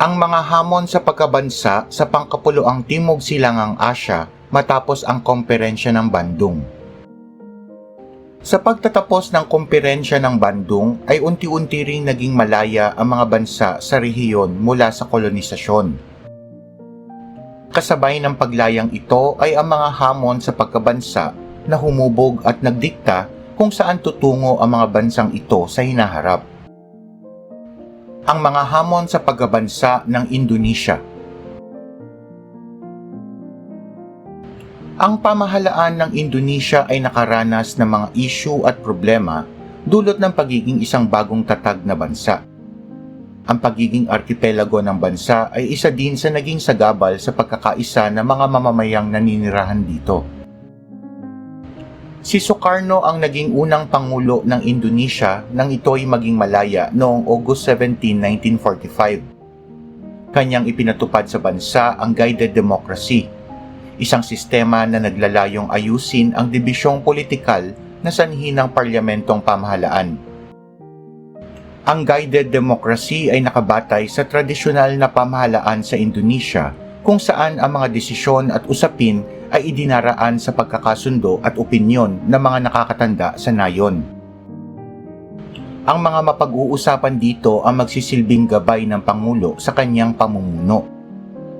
ang mga hamon sa pagkabansa sa pangkapuluang Timog Silangang Asya matapos ang komperensya ng Bandung. Sa pagtatapos ng komperensya ng Bandung ay unti-unti ring naging malaya ang mga bansa sa rehiyon mula sa kolonisasyon. Kasabay ng paglayang ito ay ang mga hamon sa pagkabansa na humubog at nagdikta kung saan tutungo ang mga bansang ito sa hinaharap. Ang mga hamon sa pagkabansa ng Indonesia Ang pamahalaan ng Indonesia ay nakaranas ng mga issue at problema dulot ng pagiging isang bagong tatag na bansa. Ang pagiging arkipelago ng bansa ay isa din sa naging sagabal sa pagkakaisa ng mga mamamayang naninirahan dito. Si Sukarno ang naging unang pangulo ng Indonesia nang ito'y maging malaya noong August 17, 1945. Kanyang ipinatupad sa bansa ang guided democracy isang sistema na naglalayong ayusin ang dibisyong politikal na sanhi ng parlamentong pamahalaan. Ang guided democracy ay nakabatay sa tradisyonal na pamahalaan sa Indonesia kung saan ang mga desisyon at usapin ay idinaraan sa pagkakasundo at opinyon ng mga nakakatanda sa nayon. Ang mga mapag-uusapan dito ang magsisilbing gabay ng Pangulo sa kanyang pamumuno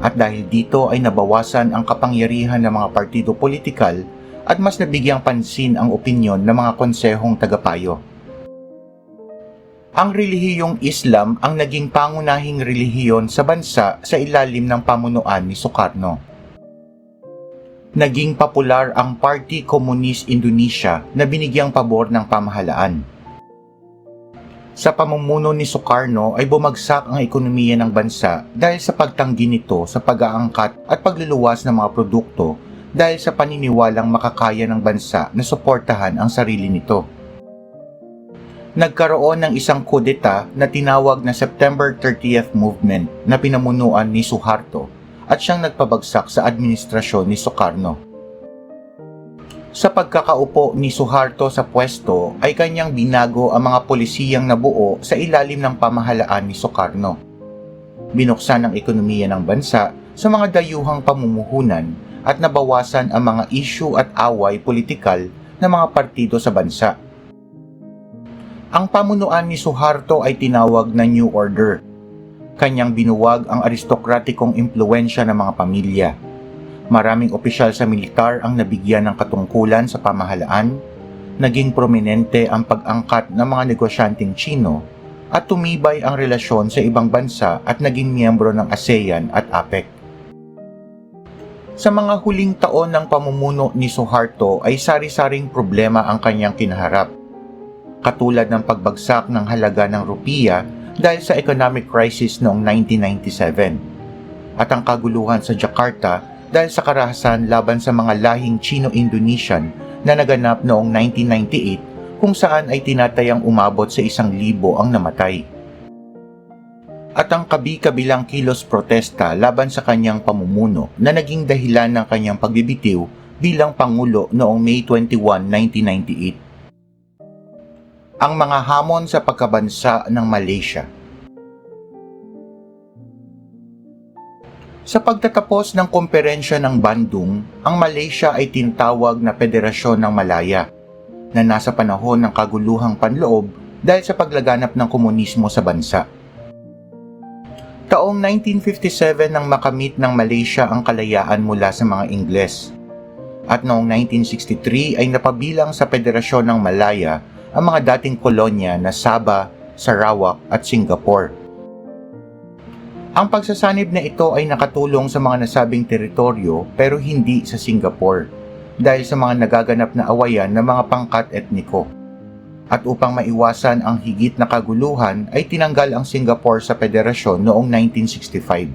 at dahil dito ay nabawasan ang kapangyarihan ng mga partido politikal at mas nabigyang pansin ang opinyon ng mga konsehong tagapayo. Ang relihiyong Islam ang naging pangunahing relihiyon sa bansa sa ilalim ng pamunuan ni Sukarno. Naging popular ang Party Communist Indonesia na binigyang pabor ng pamahalaan sa pamumuno ni Sukarno ay bumagsak ang ekonomiya ng bansa dahil sa pagtanggi nito sa pag-aangkat at pagluluwas ng mga produkto dahil sa paniniwalang makakaya ng bansa na suportahan ang sarili nito. Nagkaroon ng isang kudeta na tinawag na September 30th Movement na pinamunuan ni Suharto at siyang nagpabagsak sa administrasyon ni Sukarno. Sa pagkakaupo ni Suharto sa pwesto ay kanyang binago ang mga polisiyang nabuo sa ilalim ng pamahalaan ni Sukarno. Binuksan ang ekonomiya ng bansa sa mga dayuhang pamumuhunan at nabawasan ang mga issue at away politikal ng mga partido sa bansa. Ang pamunuan ni Suharto ay tinawag na New Order. Kanyang binuwag ang aristokratikong impluensya ng mga pamilya Maraming opisyal sa militar ang nabigyan ng katungkulan sa pamahalaan, naging prominente ang pag-angkat ng mga negosyanteng Chino, at tumibay ang relasyon sa ibang bansa at naging miyembro ng ASEAN at APEC. Sa mga huling taon ng pamumuno ni Suharto ay sari-saring problema ang kanyang kinaharap, katulad ng pagbagsak ng halaga ng rupiya dahil sa economic crisis noong 1997 at ang kaguluhan sa Jakarta dahil sa karahasan laban sa mga lahing Chino-Indonesian na naganap noong 1998 kung saan ay tinatayang umabot sa isang libo ang namatay. At ang kabi-kabilang kilos protesta laban sa kanyang pamumuno na naging dahilan ng kanyang pagbibitiw bilang Pangulo noong May 21, 1998. Ang mga hamon sa pagkabansa ng Malaysia Sa pagtatapos ng komperensya ng Bandung, ang Malaysia ay tinatawag na Federasyon ng Malaya na nasa panahon ng kaguluhang panloob dahil sa paglaganap ng komunismo sa bansa. Taong 1957 nang makamit ng Malaysia ang kalayaan mula sa mga Ingles. At noong 1963 ay napabilang sa Federasyon ng Malaya ang mga dating kolonya na Sabah, Sarawak at Singapore ang pagsasanib na ito ay nakatulong sa mga nasabing teritoryo pero hindi sa Singapore dahil sa mga nagaganap na awayan ng mga pangkat etniko. At upang maiwasan ang higit na kaguluhan ay tinanggal ang Singapore sa federasyon noong 1965.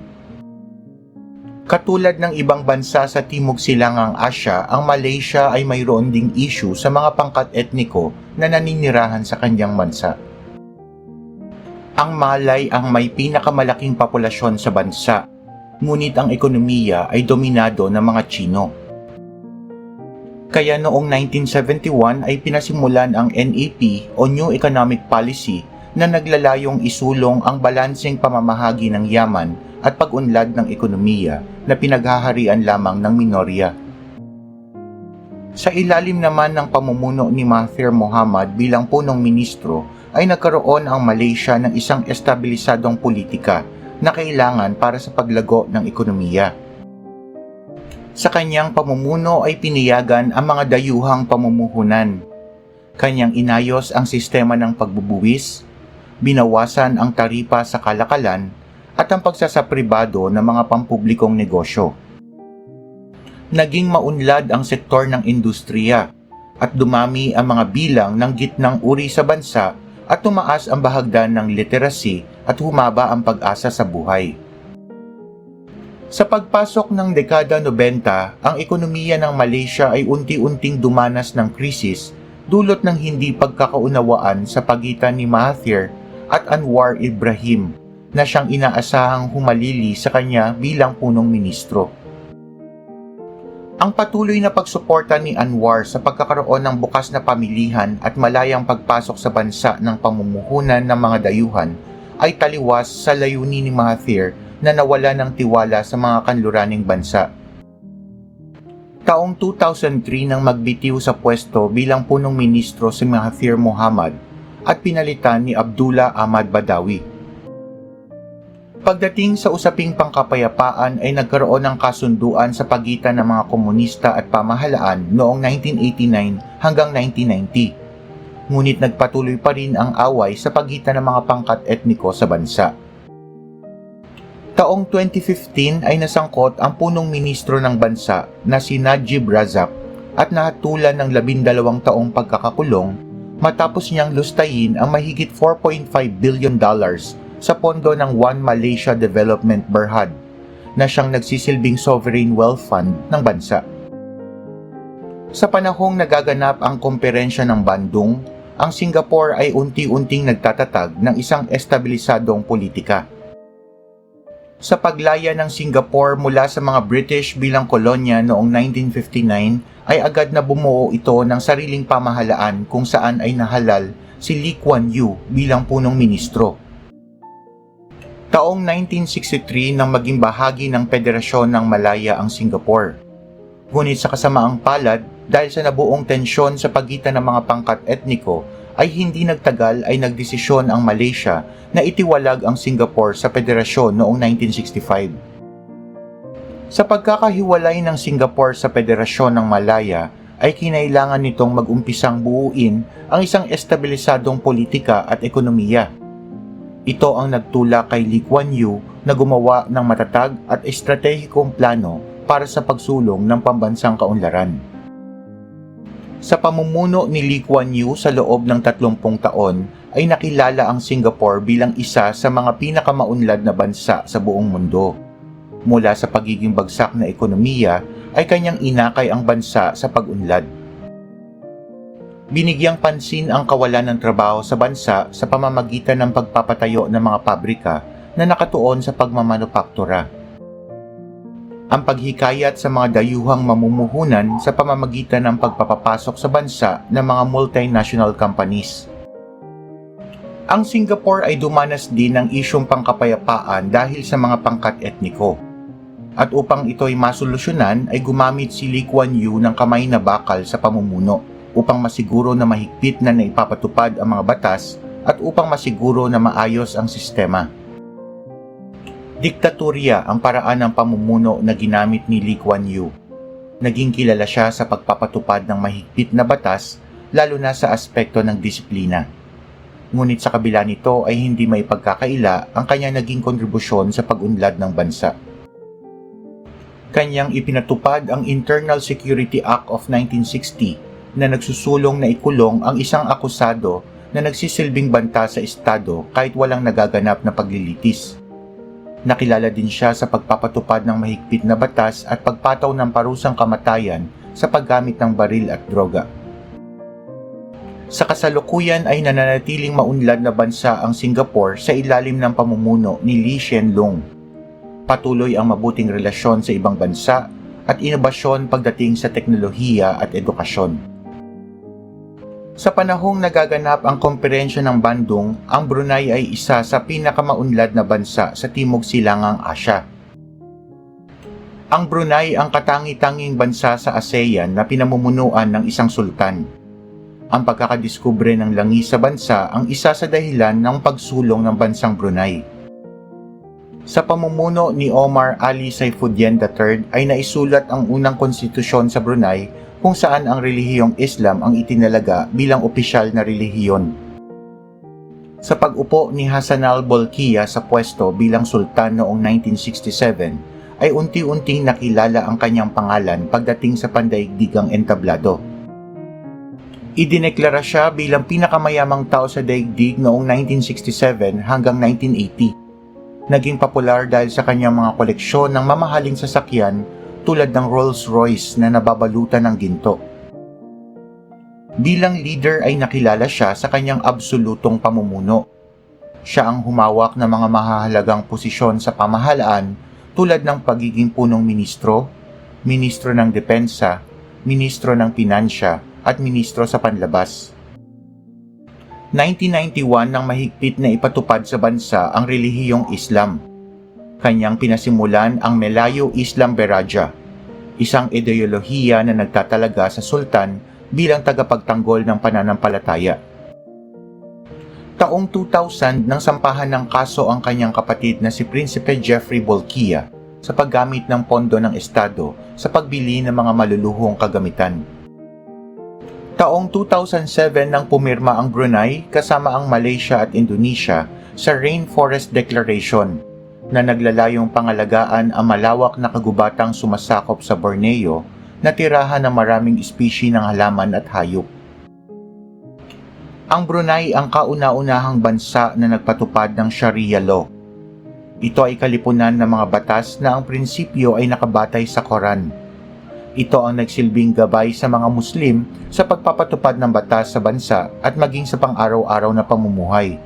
Katulad ng ibang bansa sa Timog Silangang Asya, ang Malaysia ay mayroon ding issue sa mga pangkat etniko na naninirahan sa kanyang bansa. Ang Malay ang may pinakamalaking populasyon sa bansa, ngunit ang ekonomiya ay dominado ng mga Chino. Kaya noong 1971 ay pinasimulan ang NEP o New Economic Policy na naglalayong isulong ang balanseng pamamahagi ng yaman at pag-unlad ng ekonomiya na pinaghaharian lamang ng minorya. Sa ilalim naman ng pamumuno ni Mahathir Mohamad bilang punong ministro ay nagkaroon ang Malaysia ng isang estabilisadong politika na kailangan para sa paglago ng ekonomiya. Sa kanyang pamumuno ay piniyagan ang mga dayuhang pamumuhunan. Kanyang inayos ang sistema ng pagbubuwis, binawasan ang taripa sa kalakalan at ang pagsasapribado ng mga pampublikong negosyo. Naging maunlad ang sektor ng industriya at dumami ang mga bilang ng gitnang uri sa bansa at tumaas ang bahagdan ng literacy at humaba ang pag-asa sa buhay. Sa pagpasok ng dekada 90, ang ekonomiya ng Malaysia ay unti-unting dumanas ng krisis dulot ng hindi pagkakaunawaan sa pagitan ni Mahathir at Anwar Ibrahim na siyang inaasahang humalili sa kanya bilang punong ministro. Ang patuloy na pagsuporta ni Anwar sa pagkakaroon ng bukas na pamilihan at malayang pagpasok sa bansa ng pamumuhunan ng mga dayuhan ay taliwas sa layunin ni Mahathir na nawala ng tiwala sa mga kanluraning bansa. Taong 2003 nang magbitiw sa pwesto bilang punong ministro si Mahathir Mohamad at pinalitan ni Abdullah Ahmad Badawi. Pagdating sa usaping pangkapayapaan ay nagkaroon ng kasunduan sa pagitan ng mga komunista at pamahalaan noong 1989 hanggang 1990. Ngunit nagpatuloy pa rin ang away sa pagitan ng mga pangkat etniko sa bansa. Taong 2015 ay nasangkot ang punong ministro ng bansa na si Najib Razak at nahatulan ng labindalawang taong pagkakakulong matapos niyang lustayin ang mahigit 4.5 billion dollars sa pondo ng One Malaysia Development Berhad na siyang nagsisilbing sovereign wealth fund ng bansa. Sa panahong nagaganap ang komperensya ng Bandung, ang Singapore ay unti-unting nagtatatag ng isang estabilisadong politika. Sa paglaya ng Singapore mula sa mga British bilang kolonya noong 1959 ay agad na bumuo ito ng sariling pamahalaan kung saan ay nahalal si Lee Kuan Yew bilang punong ministro. Taong 1963 nang maging bahagi ng Federasyon ng Malaya ang Singapore. Ngunit sa kasamaang palad, dahil sa nabuong tensyon sa pagitan ng mga pangkat etniko, ay hindi nagtagal ay nagdesisyon ang Malaysia na itiwalag ang Singapore sa federasyon noong 1965. Sa pagkakahiwalay ng Singapore sa Federasyon ng Malaya, ay kinailangan nitong mag-umpisang buuin ang isang estabilisadong politika at ekonomiya ito ang nagtula kay Lee Kuan Yew na gumawa ng matatag at estratehikong plano para sa pagsulong ng pambansang kaunlaran. Sa pamumuno ni Lee Kuan Yew sa loob ng 30 taon ay nakilala ang Singapore bilang isa sa mga pinakamaunlad na bansa sa buong mundo. Mula sa pagiging bagsak na ekonomiya ay kanyang inakay ang bansa sa pag-unlad binigyang pansin ang kawalan ng trabaho sa bansa sa pamamagitan ng pagpapatayo ng mga pabrika na nakatuon sa pagmamanupaktura. Ang paghikayat sa mga dayuhang mamumuhunan sa pamamagitan ng pagpapapasok sa bansa ng mga multinational companies. Ang Singapore ay dumanas din ng isyong pangkapayapaan dahil sa mga pangkat etniko. At upang ito ay masolusyonan ay gumamit si Lee Kuan Yew ng kamay na bakal sa pamumuno upang masiguro na mahigpit na naipapatupad ang mga batas at upang masiguro na maayos ang sistema. Diktatorya ang paraan ng pamumuno na ginamit ni Lee Kuan Yew. Naging kilala siya sa pagpapatupad ng mahigpit na batas lalo na sa aspekto ng disiplina. Ngunit sa kabila nito ay hindi may pagkakaila ang kanya naging kontribusyon sa pag-unlad ng bansa. Kanyang ipinatupad ang Internal Security Act of 1960 na nagsusulong na ikulong ang isang akusado na nagsisilbing banta sa estado kahit walang nagaganap na paglilitis. Nakilala din siya sa pagpapatupad ng mahigpit na batas at pagpataw ng parusang kamatayan sa paggamit ng baril at droga. Sa kasalukuyan ay nananatiling maunlad na bansa ang Singapore sa ilalim ng pamumuno ni Lee Hsien Loong. Patuloy ang mabuting relasyon sa ibang bansa at inobasyon pagdating sa teknolohiya at edukasyon. Sa panahong nagaganap ang komperensya ng Bandung, ang Brunei ay isa sa pinakamaunlad na bansa sa Timog Silangang Asya. Ang Brunei ang katangi-tanging bansa sa ASEAN na pinamumunuan ng isang sultan. Ang pagkakadiskubre ng langis sa bansa ang isa sa dahilan ng pagsulong ng bansang Brunei. Sa pamumuno ni Omar Ali Saifuddin III ay naisulat ang unang konstitusyon sa Brunei kung saan ang relihiyong Islam ang itinalaga bilang opisyal na relihiyon. Sa pag-upo ni Hassan al-Bolkiah sa pwesto bilang sultan noong 1967, ay unti-unting nakilala ang kanyang pangalan pagdating sa pandaigdigang entablado. Idineklara siya bilang pinakamayamang tao sa daigdig noong 1967 hanggang 1980. Naging popular dahil sa kanyang mga koleksyon ng mamahaling sasakyan tulad ng Rolls-Royce na nababalutan ng ginto. Bilang leader ay nakilala siya sa kanyang absolutong pamumuno. Siya ang humawak ng mga mahahalagang posisyon sa pamahalaan tulad ng pagiging punong ministro, ministro ng depensa, ministro ng pinansya, at ministro sa panlabas. 1991 nang mahigpit na ipatupad sa bansa ang relihiyong Islam. Kanyang pinasimulan ang Melayo Islam Beraja, isang ideolohiya na nagtatalaga sa sultan bilang tagapagtanggol ng pananampalataya. Taong 2000 nang sampahan ng kaso ang kanyang kapatid na si Prinsipe Jeffrey Bolkiah sa paggamit ng pondo ng Estado sa pagbili ng mga maluluhong kagamitan. Taong 2007 nang pumirma ang Brunei kasama ang Malaysia at Indonesia sa Rainforest Declaration na naglalayong pangalagaan ang malawak na kagubatang sumasakop sa Borneo na tirahan ng maraming espesye ng halaman at hayop. Ang Brunei ang kauna-unahang bansa na nagpatupad ng Sharia law. Ito ay kalipunan ng mga batas na ang prinsipyo ay nakabatay sa Quran. Ito ang nagsilbing gabay sa mga Muslim sa pagpapatupad ng batas sa bansa at maging sa pang-araw-araw na pamumuhay.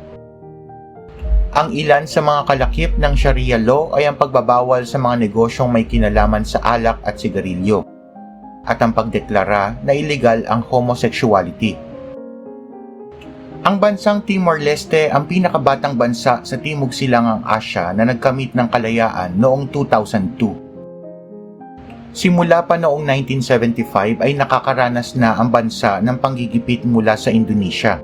Ang ilan sa mga kalakip ng Sharia law ay ang pagbabawal sa mga negosyong may kinalaman sa alak at sigarilyo at ang pagdeklara na illegal ang homosexuality. Ang bansang Timor-Leste ang pinakabatang bansa sa Timog Silangang Asya na nagkamit ng kalayaan noong 2002. Simula pa noong 1975 ay nakakaranas na ang bansa ng panggigipit mula sa Indonesia.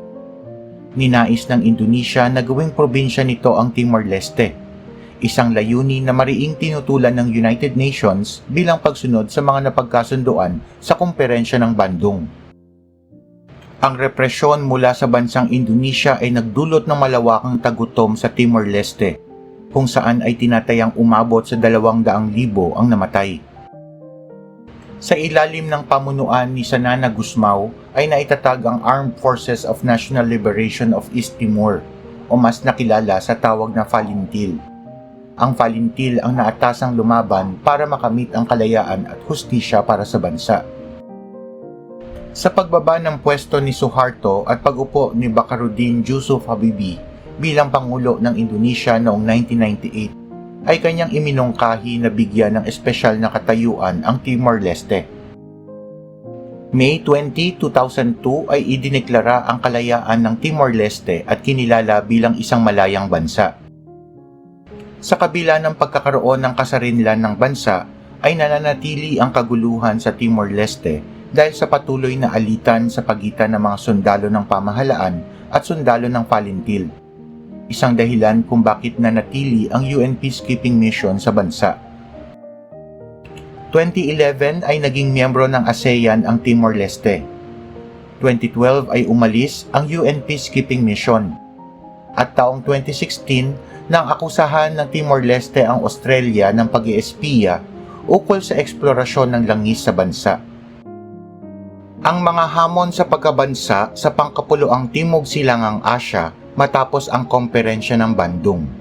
Ninais ng Indonesia na gawing probinsya nito ang Timor-Leste, isang layunin na mariing tinutulan ng United Nations bilang pagsunod sa mga napagkasunduan sa kumperensya ng Bandung. Ang represyon mula sa bansang Indonesia ay nagdulot ng malawakang tagutom sa Timor-Leste, kung saan ay tinatayang umabot sa 200,000 ang namatay. Sa ilalim ng pamunuan ni Sanana Gusmao ay naitatag ang Armed Forces of National Liberation of East Timor o mas nakilala sa tawag na Falintil. Ang Falintil ang naatasang lumaban para makamit ang kalayaan at hustisya para sa bansa. Sa pagbaba ng pwesto ni Suharto at pag-upo ni Bakaruddin Yusuf Habibi bilang Pangulo ng Indonesia noong 1998, ay kanyang iminungkahi na bigyan ng espesyal na katayuan ang Timor-Leste. May 20, 2002 ay idineklara ang kalayaan ng Timor-Leste at kinilala bilang isang malayang bansa. Sa kabila ng pagkakaroon ng kasarinlan ng bansa, ay nananatili ang kaguluhan sa Timor-Leste dahil sa patuloy na alitan sa pagitan ng mga sundalo ng pamahalaan at sundalo ng Palintil isang dahilan kung bakit nanatili ang UN peacekeeping mission sa bansa. 2011 ay naging miyembro ng ASEAN ang Timor-Leste. 2012 ay umalis ang UN peacekeeping mission. At taong 2016 nang akusahan ng Timor-Leste ang Australia ng pag-iespiya ukol sa eksplorasyon ng langis sa bansa. Ang mga hamon sa pagkabansa sa pangkapuluang Timog Silangang Asya matapos ang komperensya ng Bandung.